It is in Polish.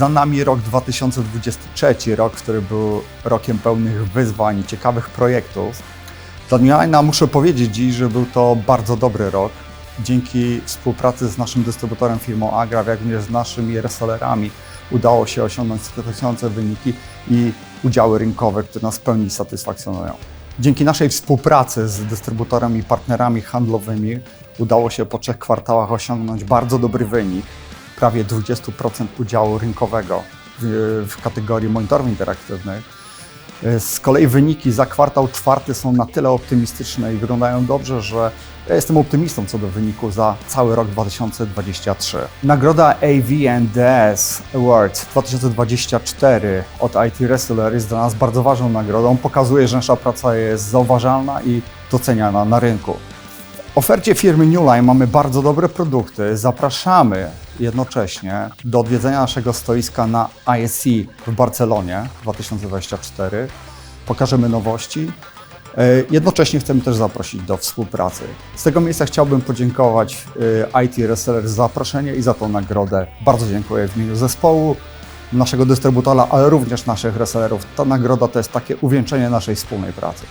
Za nami rok 2023, rok, który był rokiem pełnych wyzwań i ciekawych projektów. Dla Newline'a muszę powiedzieć dziś, że był to bardzo dobry rok. Dzięki współpracy z naszym dystrybutorem firmą Agra, jak również z naszymi resellerami udało się osiągnąć satysfakcjonujące wyniki i udziały rynkowe, które nas w pełni satysfakcjonują. Dzięki naszej współpracy z dystrybutorami i partnerami handlowymi udało się po trzech kwartałach osiągnąć bardzo dobry wynik, prawie 20% udziału rynkowego w, w kategorii monitorów interaktywnych. Z kolei wyniki za kwartał czwarty są na tyle optymistyczne i wyglądają dobrze, że ja jestem optymistą co do wyniku za cały rok 2023. Nagroda AVNDS Awards 2024 od IT Wrestler jest dla nas bardzo ważną nagrodą. Pokazuje, że nasza praca jest zauważalna i doceniana na rynku. Ofercie firmy Newline mamy bardzo dobre produkty. Zapraszamy jednocześnie do odwiedzenia naszego stoiska na ISC w Barcelonie 2024. Pokażemy nowości. E, Jednocześnie chcemy też zaprosić do współpracy. Z tego miejsca chciałbym podziękować e, IT Reseller za zaproszenie i za tą nagrodę. Bardzo dziękuję w imieniu zespołu, naszego dystrybutora, ale również naszych resellerów. Ta nagroda to jest takie uwieńczenie naszej wspólnej pracy.